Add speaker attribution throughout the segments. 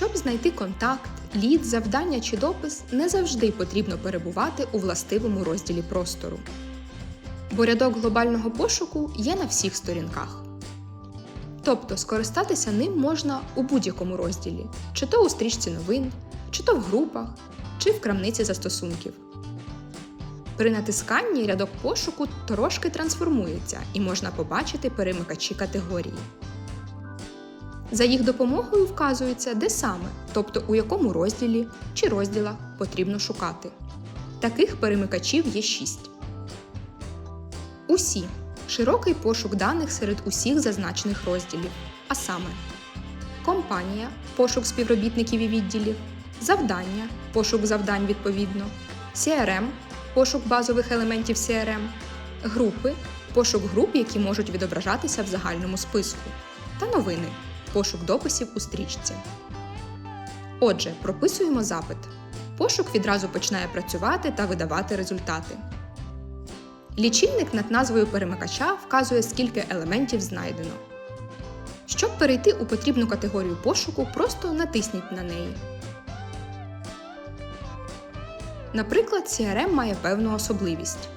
Speaker 1: Щоб знайти контакт, лід, завдання чи допис, не завжди потрібно перебувати у властивому розділі простору. Бо рядок глобального пошуку є на всіх сторінках. Тобто скористатися ним можна у будь-якому розділі, чи то у стрічці новин, чи то в групах, чи в крамниці застосунків. При натисканні рядок пошуку трошки трансформується і можна побачити перемикачі категорії. За їх допомогою вказується, де саме, тобто у якому розділі чи розділах потрібно шукати. Таких перемикачів є 6. Усі широкий пошук даних серед усіх зазначених розділів, а саме компанія пошук співробітників і відділів, завдання пошук завдань відповідно, CRM пошук базових елементів CRM, групи пошук груп, які можуть відображатися в загальному списку, та новини пошук дописів у стрічці. Отже, прописуємо запит. Пошук відразу починає працювати та видавати результати. Лічильник над назвою перемикача вказує, скільки елементів знайдено. Щоб перейти у потрібну категорію пошуку, просто натисніть на неї. Наприклад, CRM має певну особливість.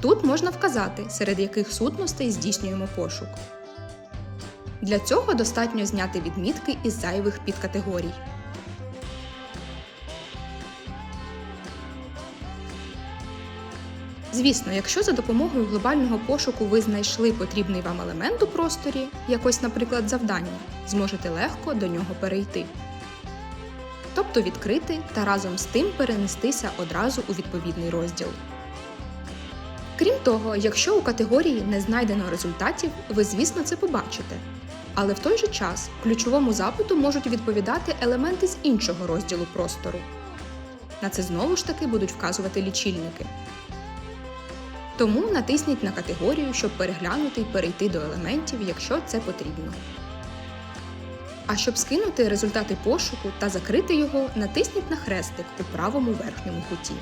Speaker 1: Тут можна вказати, серед яких сутностей здійснюємо пошук. Для цього достатньо зняти відмітки із зайвих підкатегорій. Звісно, якщо за допомогою глобального пошуку ви знайшли потрібний вам елемент у просторі, якось, наприклад, завдання, зможете легко до нього перейти. Тобто відкрити та разом з тим перенестися одразу у відповідний розділ. Крім того, якщо у категорії не знайдено результатів, ви, звісно, це побачите. Але в той же час ключовому запиту можуть відповідати елементи з іншого розділу простору. На це знову ж таки будуть вказувати лічильники. Тому натисніть на категорію, щоб переглянути і перейти до елементів, якщо це потрібно. А щоб скинути результати пошуку та закрити його, натисніть на хрестик у правому верхньому куті.